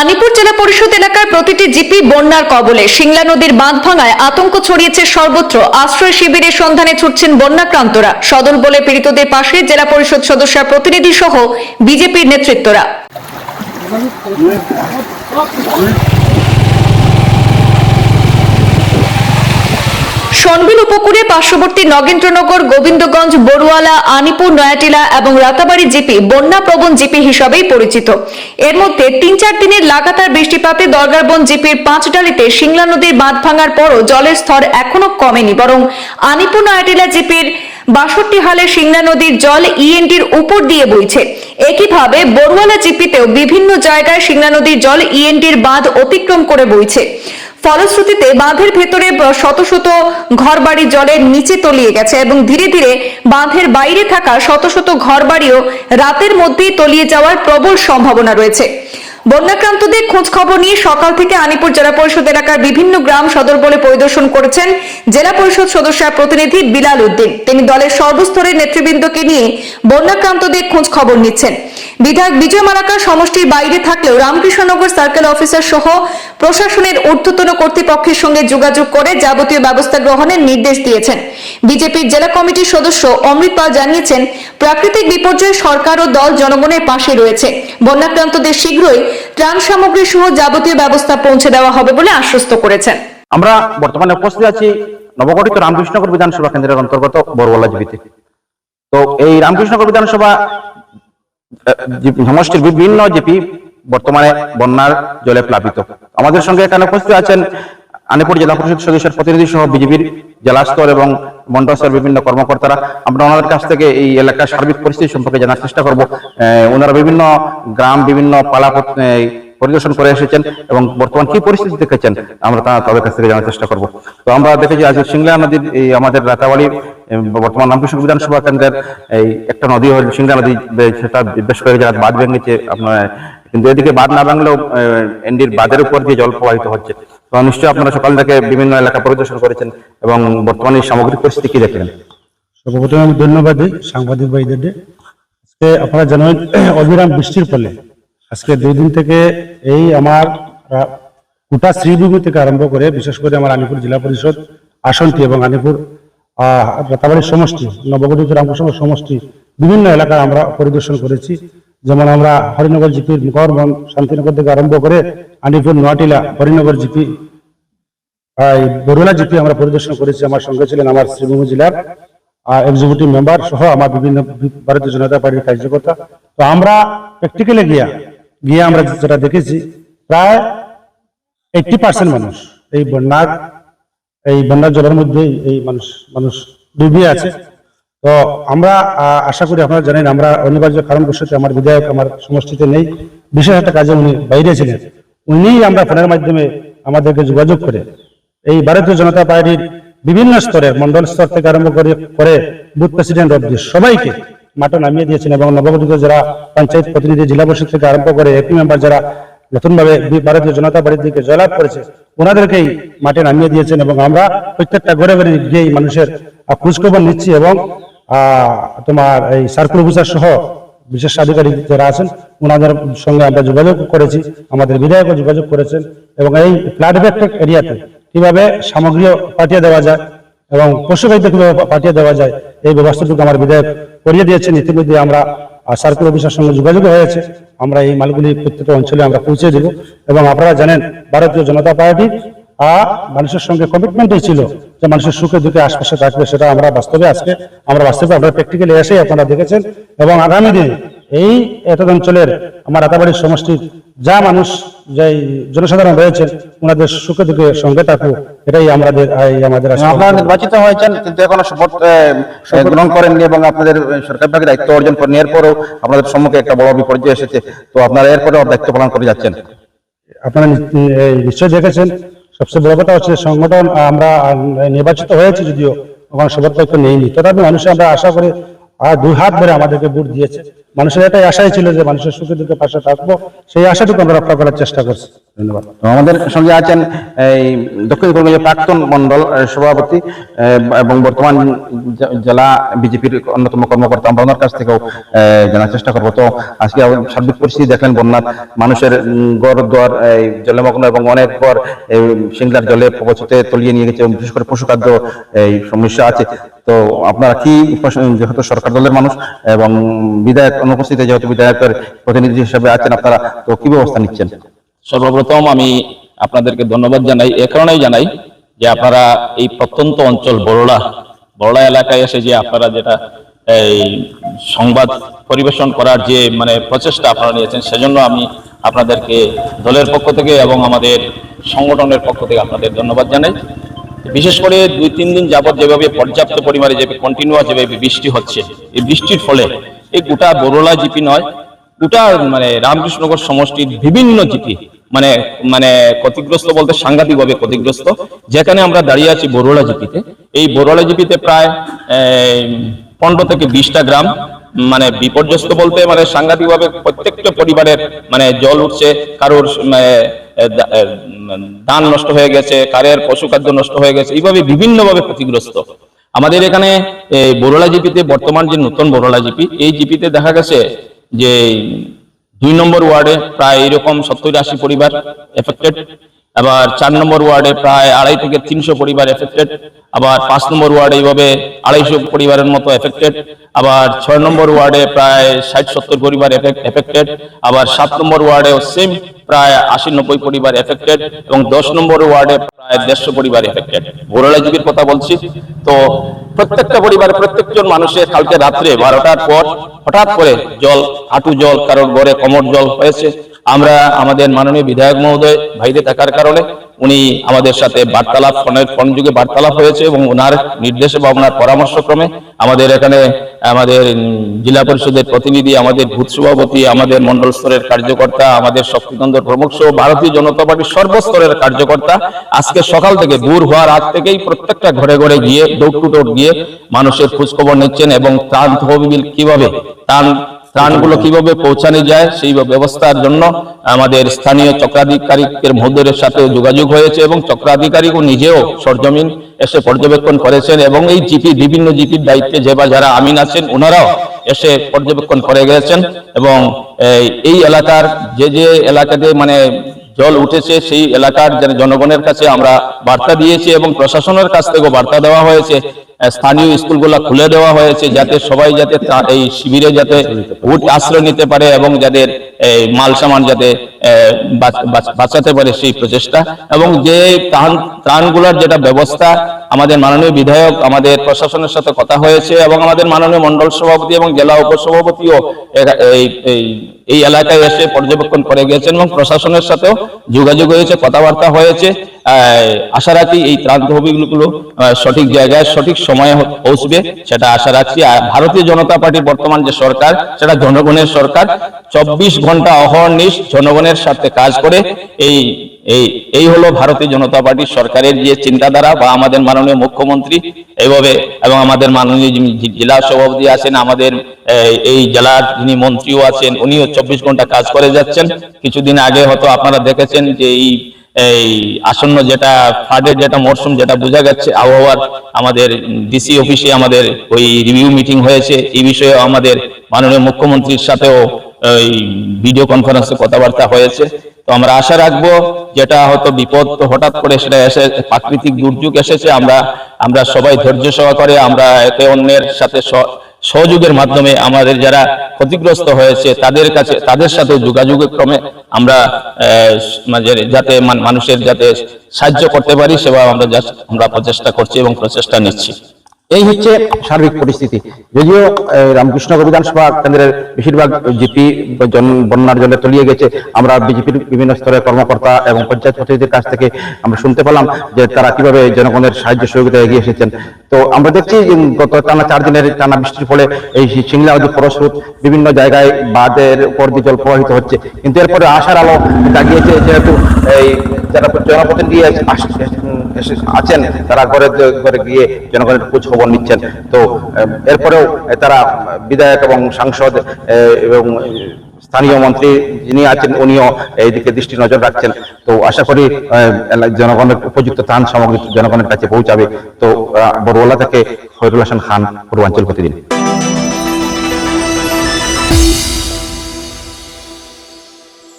আনিপুর জেলা পরিষদ এলাকার প্রতিটি জিপি বন্যার কবলে সিংলা নদীর বাঁধ ভাঙায় আতঙ্ক ছড়িয়েছে সর্বত্র। আশ্রয় শিবিরের সন্ধানে ছুটছেন বন্যাক্রান্তরা। সদল বলে পীড়িতদের পাশে জেলা পরিষদ সদস্য প্রতিনিধি সহ বিজেপির নেতৃত্বরা। সনবিল উপকূলে পার্শ্ববর্তী নগেন্দ্রনগর, গোবিন্দগঞ্জ, বড়ুয়ালা, আনিপুর, নয়াটিলা এবং রাতাবাড়ি জিপি বন্যা প্রবণ জিপি হিসাবেই পরিচিত। এর মধ্যে তিন চার দিনের লাগাতার বৃষ্টিপাতে দরগারবন জিপির পাঁচডালিতে সিংলা নদীর বাঁধ ভাঙার পরও জলের স্তর এখনও কমেনি, বরং আনিপুর, নয়াটিলা জিপির বাষট্টি হালে সিংলা নদীর জল ইএনটির উপর দিয়ে বইছে। একইভাবে বড়ুয়ালা জিপিতেও বিভিন্ন জায়গায় সিংলা নদীর জল ইএনটির বাঁধ অতিক্রম করে বইছে। ফলশ্রুতিতে বাঁধের ভেতরে শত শত ঘর ঘরবাড়ি জলের নিচে তলিয়ে গেছে এবং ধীরে ধীরে বাঁধের বাইরে থাকা শত শত ঘর বাড়িও রাতের মধ্যেই তলিয়ে যাওয়ার প্রবল সম্ভাবনা রয়েছে। বন্যাক্রান্তদের খোঁজ খবর নিয়ে সকাল থেকে আনিপুর জেলা পরিষদ এলাকার বিভিন্ন গ্রাম সদর বলে পরিদর্শন করেছেন জেলা পরিষদ সদস্যের প্রতিনিধি বিলাল উদ্দিন। তিনি দলের সর্বস্তরের নেতৃবৃন্দকে নিয়ে বন্যাক্রান্তদের খোঁজ খবর নিচ্ছেন। বিধায়ক বিজয় মালাকা সমষ্টির বাইরে থাকলেও রামকৃষ্ণনগর সার্কেল অফিসার সহ প্রশাসনের ঊর্ধ্বতন কর্তৃপক্ষের সঙ্গে যোগাযোগ করে যাবতীয় ব্যবস্থা গ্রহণের নির্দেশ দিয়েছেন। বিজেপির জেলা কমিটির সদস্য অমৃত পাল জানিয়েছেন, প্রাকৃতিক বিপর্যয়ে সরকার ও দল জনগণের পাশে রয়েছে। বন্যাক্রান্তদের শীঘ্রই ত্রাণ সামগ্রী সহ যাবতীয় ব্যবস্থা পৌঁছে দেওয়া হবে বলে আশ্বস্ত করেছেন। আমরা বর্তমানে উপস্থিত আছি নবগঠিত রামকৃষ্ণনগর বিধানসভা কেন্দ্রের অন্তর্গত বরবলা জীবিতে। তো এই রামকৃষ্ণনগর বিধানসভা সমষ্টির বিভিন্ন জিপি বর্তমানে বন্যার জলে প্লাবিত। আমাদের সঙ্গে এখানে উপস্থিত আছেন আনিপুর জেলা পরিষদ সদস্যের প্রতিনিধি সহ বিজেপির জেলা স্তর এবং মন্ডল বিভিন্ন কর্মকর্তারা। আমরা ওনাদের কাছ থেকে এই এলাকার সার্বিক পরিস্থিতি সম্পর্কে জানার চেষ্টা করব। ওনারা বিভিন্ন গ্রাম, বিভিন্ন পালা পরিদর্শন করে এসেছেন এবং বর্তমান কি পরিস্থিতি দেখেছেন আমরা তা তাদের কাছ থেকে জানার চেষ্টা করব। তো আমরা দেখেছি আজ সিংলা নদীর এই আমাদের রাতাবাড়ি বর্তমান রামকৃষ্ণ বিধানসভা কেন্দ্রের এই একটা নদী হল সিংলা নদী, সেটা বেশ কয়েক জায়গায় বাঁধ ভেঙেছে, আপনার কিন্তু এদিকে বাঁধ না ভাঙলেও এনডির বাঁধের উপর দিয়ে জল প্রবাহিত হচ্ছে। তো নিশ্চয়ই আপনারা সকাল থেকে বিভিন্ন এলাকা পরিদর্শন করেছেন এবং বর্তমানে সামগ্রিক পরিস্থিতি কি দেখলেন? সর্বপ্রথমে আমি ধন্যবাদ দিই সাংবাদিক ভাইদের আজকে আপনারা জানেন, অবিরাম বৃষ্টির ফলে আজকে দুই দিন থেকে এই আমার গোটা শ্রীভূমি থেকে আরম্ভ করে বিশেষ করে আমার আলিপুর জেলা পরিষদ, আসনটি এবং আলিপুর রাতাবাড়ি সমষ্টি, নবগঠিত রামকৃষ্ণ সমষ্টি, বিভিন্ন এলাকা আমরা পরিদর্শন করেছি। যেমন আমরা হরিনগর জিপির মুখরবন শান্তিনগর থেকে আরম্ভ করে আনিপুর, নোয়াটিলা, হরিনগর জিপি বরুণা জিপি আমরা পরিদর্শন করেছি। আমার সঙ্গে ছিলেন আমার শ্রীভূমি জেলার এক্সিকিউটিভ মেম্বার সহ আমার বিভিন্ন ভারতীয় জনতা পার্টির কার্যকর্তা। তো আমরা প্র্যাকটিক্যালে গিয়া, গিয়ে আমরা যেটা দেখেছি, প্রায় এইটটি পার্সেন্ট মানুষ, এই বন্যার এই বন্যার জলের মধ্যে এই মানুষ মানুষ ডুবিয়ে আছে। তো আমরা আশা করি আপনারা জানেন, আমরা অনিবার্য কারণবশত আমার বিধায়ক আমার সমষ্টিতে নেই। বিশেষ একটা কাজে উনি বাইরে ছিলেন। উনি আমরা ফোনের মাধ্যমে আমাদেরকে যোগাযোগ করে এই ভারতীয় জনতা পার্টির বিভিন্ন স্তরের, মন্ডল স্তর থেকে আরম্ভ করে করে বুথ প্রেসিডেন্ট অব্দি সবাইকে মাঠে নামিয়ে দিয়েছেন এবং নবগঠিত যারা পঞ্চায়েত প্রতিনিধি, জেলা পরিষদ থেকে আরম্ভ করে এপি মেম্বার যারা নতুনভাবে ভারতীয় জনতা পার্টির দিকে জয়লাভ করেছে, ওনাদেরকেই মাঠে নামিয়ে দিয়েছেন এবং আমরা প্রত্যেকটা ঘরে ঘরে গিয়েই মানুষের খোঁজখবর নিচ্ছি এবং তোমার এই সার্কুল অফিসার সহ বিশেষ আধিকারিক যারা আছেন ওনাদের সঙ্গে আমরা যোগাযোগ করেছি, আমাদের বিধায়কও যোগাযোগ করেছেন এবং এই ফ্ল্যাট এফেক্টেড এরিয়াতে কীভাবে সামগ্রী পাঠিয়ে দেওয়া যায় এবং পশু খাদ্য কীভাবে পাঠিয়ে দেওয়া যায়, এই ব্যবস্থাটুকু আমার বিধায়ক করিয়ে দিয়েছেন। ইতিমধ্যে আমরা সার্কুল অফিসার সঙ্গে যোগাযোগ হয়েছে। আমরা এই মালগুলি প্রত্যেকটা অঞ্চলে আমরা পৌঁছে দেব এবং আপনারা জানেন, ভারতীয় জনতা পার্টি আহ, মানুষের সঙ্গে কমিটমেন্টই ছিল যে মানুষের সুখে দুঃখে আশপাশে থাকবে সেটা আমরা বাস্তবে আজকে আমরা বাস্তবে আপনারা প্র্যাকটিক্যালি এসে আপনারা দেখেছেন। এবং আগামী দিন এই এতদ অঞ্চলের আমার রাতাবাড়ির সমষ্টির যা মানুষ যে জনসাধারণ রয়েছেন ওনাদের সুখে দুঃখে সঙ্গে থাকুক এটাই আমাদের আমাদের আপনারা নির্বাচিত হয়েছেন কিন্তু এখনও শপথ গ্রহণ করেননি এবং আপনাদের সরকার বিভাগের দায়িত্ব অর্জন করে নেওয়ার পরেও আপনাদের সম্মুখে একটা বড় বিপর্যয় এসেছে। তো আপনারা এরপরেও দায়িত্ব পালন করে যাচ্ছেন। আপনারা নিশ্চয় দেখেছেন সবচেয়ে বড় কথা হচ্ছে সংগঠন আমরা নির্বাচিত হয়েছে যদিও সবার দায়িত্ব নেইনি। তথাপি মানুষ আমরা আশা করি আর দুই হাত ধরে আমাদেরকে ভোট দিয়েছে। মানুষের এটাই আশাই ছিল যে মানুষের সুখে দুঃখে পাশে থাকব। সেই আশাটুকু আমরা রক্ষা করার চেষ্টা করছি। ধন্যবাদ। আমাদের সঙ্গে আছেন এই দক্ষিণ কলকাতার প্রাক্তন মন্ডল সভাপতি এবং বর্তমান জেলা বিজেপির অন্যতম কর্মকর্তা আমরা ওনার কাছ থেকেও জানার চেষ্টা করব। তো আজকে সার্বিক পরিস্থিতি দেখলেন বন্যার মানুষের ঘর দুয়ার এই, জলমগ্ন এবং অনেক ঘর সিংলার জলে পৌঁছতে তলিয়ে নিয়ে গেছে বিশেষ করে পশুখাদ্য এই সমস্যা আছে। তো আপনারা কি যেহেতু সরকার দলের মানুষ এবং বিধায়ক অনুপস্থিতিতে যেহেতু বিধায়কের প্রতিনিধি হিসেবে আছেন, আপনারা তো কি ব্যবস্থা নিচ্ছেন? সর্বপ্রথম আমি আপনাদেরকে ধন্যবাদ জানাই, এ কারণেই জানাই যে আপনারা এই প্রত্যন্ত অঞ্চল বড়লা বড়লা এলাকায় এসে যে আপনারা যেটা এই সংবাদ পরিবেশন করার যে মানে প্রচেষ্টা আপনারা নিয়েছেন, সেজন্য আমি আপনাদেরকে দলের পক্ষ থেকে এবং আমাদের সংগঠনের পক্ষ থেকে আপনাদের ধন্যবাদ জানাই। বিশেষ করে দুই তিন দিন যাবত যেভাবে পর্যাপ্ত পরিমাণে যে কন্টিনিউয়াস যেভাবে বৃষ্টি হচ্ছে, এই বৃষ্টির ফলে এই গোটা বড়লা জিপি নয় গোটা মানে রামকৃষ্ণনগর সমষ্টির বিভিন্ন জিপি মানে মানে ক্ষতিগ্রস্ত বলতে সাংঘাতিকভাবে ক্ষতিগ্রস্ত। যেখানে আমরা দাঁড়িয়ে আছি বরোলা জিপিতে। এই বরোলা জিপিতে প্রায় পনেরো থেকে বিশটা গ্রাম মানে বিপর্যস্ত বলতে মানে সাংঘাতিকভাবে প্রত্যেকটা পরিবারের মানে জল উঠছে কারোর মানে, ধান নষ্ট হয়ে গেছে কারের পশু খাদ্য নষ্ট হয়ে গেছে এইভাবে বিভিন্নভাবে ক্ষতিগ্রস্ত। আমাদের এখানে বড়লা জিপিতে বর্তমান যে নতুন বড়লা জিপি, এই জিপিতে দেখা গেছে যে দুই নম্বর ওয়ার্ডে প্রায় এরকম সত্তর আশি পরিবার এফেক্টেড আবার চার নম্বর ওয়ার্ডে প্রায় আড়াই থেকে তিনশো পরিবার এফেক্টেড আবার পাঁচ নম্বর ওয়ার্ডে এইভাবে আড়াইশো পরিবারের মতো এফেক্টেড আবার ছয় নম্বর ওয়ার্ডে প্রায় ষাট সত্তর পরিবার এফেক্টেড আবার সাত নম্বর ওয়ার্ডেও সেম প্রায় আশি নব্বই পরিবার এফেক্টেড এবং দশ নম্বর ওয়ার্ডে প্রায় দেড়শো পরিবার এফেক্টেড ভোরলা যুগের কথা বলছি। তো প্রত্যেকটা পরিবার প্রত্যেকজন মানুষের কালকে রাত্রে বারোটার পর হঠাৎ করে জল, হাঁটু জল, কারোর ঘরে কমর জল হয়েছে। আমরা আমাদের মাননীয় বিধায়ক মহোদয় ভাইতে থাকার কারণে উনি আমাদের সাথে বার্তালাপ ফোনের ফোন যুগে বার্তালাপ হয়েছে এবং ওনার নির্দেশে বা ওনার পরামর্শক্রমে আমাদের এখানে আমাদের জেলা পরিষদের প্রতিনিধি, আমাদের ভূত সভাপতি, আমাদের মন্ডল স্তরের কার্যকর্তা, আমাদের শক্তিতন্ত্র প্রমুখ সহ ভারতীয় জনতা পার্টির সর্বস্তরের কার্যকর্তা আজকে সকাল থেকে ভোর হওয়ার আগ থেকেই প্রত্যেকটা ঘরে ঘরে গিয়ে ডোর টু ডোর গিয়ে মানুষের খোঁজখবর নিচ্ছেন এবং ত্রাণ তহবিল কীভাবে ত্রাণ ত্রাণগুলো কীভাবে পৌঁছানো যায় সেই ব্যবস্থার জন্য আমাদের স্থানীয় চক্রাধিকারীদের মহোদয়ের সাথে যোগাযোগ হয়েছে এবং চক্রাধিকারীও নিজেও সরজমিন এসে পর্যবেক্ষণ করেছেন এবং এই জিপি বিভিন্ন জিপির দায়িত্বে যে বা যারা আমিন আছেন ওনারাও এসে পর্যবেক্ষণ করে গেছেন এবং এই, এই এলাকার যে যে এলাকাতে মানে জল উঠেছে, সেই এলাকার জন- জনগণের কাছে আমরা বার্তা দিয়েছি এবং প্রশাসনের কাছ থেকেও বার্তা দেওয়া হয়েছে। স্থানীয় স্কুলগুলো খুলে দেওয়া হয়েছে যাতে সবাই যাতে এই শিবিরে যাতে ভোট আশ্রয় নিতে পারে এবং যাদের, এই মাল সামান যাতে বাঁচাতে পারে সেই প্রচেষ্টা। এবং যে ত্রাণ ত্রাণগুলোর যেটা ব্যবস্থা আমাদের মাননীয় বিধায়ক, আমাদের প্রশাসনের সাথে কথা হয়েছে এবং আমাদের মাননীয় মন্ডল সভাপতি এবং জেলা উপসভাপতিও এই এলাকায় এসে পর্যবেক্ষণ করে গেছেন এবং প্রশাসনের সাথেও যোগাযোগ হয়েছে, কথাবার্তা হয়েছে। আশা রাখি এই ত্রাণ তহবিলগুলো সঠিক জায়গায় সঠিক সময়ে পৌঁছবে, সেটা আশা রাখছি। আর ভারতীয় জনতা পার্টির বর্তমান যে সরকার, সেটা জনগণের সরকার। চব্বিশ ঘণ্টা অহর্নিশ জনগণের সাথে কাজ করে এই এই এই হলো ভারতীয় জনতা পার্টির সরকারের যে চিন্তাধারা বা আমাদের মাননীয় মুখ্যমন্ত্রী এইভাবে এবং আমাদের মাননীয় জেলা সভাপতি আছেন আমাদের এই, জেলার যিনি মন্ত্রীও আছেন উনিও চব্বিশ ঘণ্টা কাজ করে যাচ্ছেন। কিছুদিন আগে হয়তো আপনারা দেখেছেন যে এই এই আসন্ন যেটা ফ্লাডের যেটা মরশুম যেটা বোঝা যাচ্ছে আবহাওয়ার আমাদের ডিসি অফিসে আমাদের ওই রিভিউ মিটিং হয়েছে। এই বিষয়ে আমাদের মাননীয় মুখ্যমন্ত্রীর সাথেও ওই ভিডিও কনফারেন্সে কথাবার্তা হয়েছে। তো আমরা আশা রাখব, যেটা হয়তো বিপদ তো হঠাৎ করে সেটা এসে, প্রাকৃতিক দুর্যোগ এসেছে, আমরা আমরা সবাই ধৈর্য সহকারে, আমরা একে অন্যের সাথে সহযোগের মাধ্যমে আমাদের যারা ক্ষতিগ্রস্ত হয়েছে, তাদের কাছে, তাদের সাথে যোগাযোগের ক্রমে আমরা মানে যাতে মানুষের যাতে সাহায্য করতে পারি, সেবা আমরা আমরা প্রচেষ্টা করছি এবং প্রচেষ্টা নিচ্ছি। এই হচ্ছে সার্বিক পরিস্থিতি। যদিও রামকৃষ্ণ বিধানসভা কেন্দ্রের বেশিরভাগ জিপি বন্যার জলে তলিয়ে গেছে। আমরা বিজেপির বিভিন্ন স্তরের কর্মকর্তা এবং পঞ্চায়েত প্রতিনিধিদের কাছ থেকে আমরা শুনতে পেলাম যে তারা কীভাবে জনগণের সাহায্য সহযোগিতা এগিয়ে এসেছেন। তো আমরা দেখছি গত টানা চার দিনের টানা বৃষ্টির ফলে এই সিংলা নদী ফলস্রোত বিভিন্ন জায়গায় বাঁধের উপর দিয়ে জল প্রবাহিত হচ্ছে। কিন্তু এরপরে আশার আলো জাগিয়েছে যেহেতু এই যারা জনপ্রতিনিধি আস- উম, এসে- আছেন, তারা ঘরে ঘরে গিয়ে জনগণের খোঁজ খবর নিচ্ছেন। তো এরপরেও তারা বিধায়ক এবং সাংসদ এবং স্থানীয় মন্ত্রী যিনি আছেন, উনিও এইদিকে দৃষ্টি নজর রাখছেন। তো, আশা করি জনগণের উপযুক্ত ত্রাণ সামগ্রী জনগণের কাছে পৌঁছাবে। তো বড়ওয়ালা থেকে ফয়রুল হাসান খান, পূর্বাঞ্চল প্রতিদিন।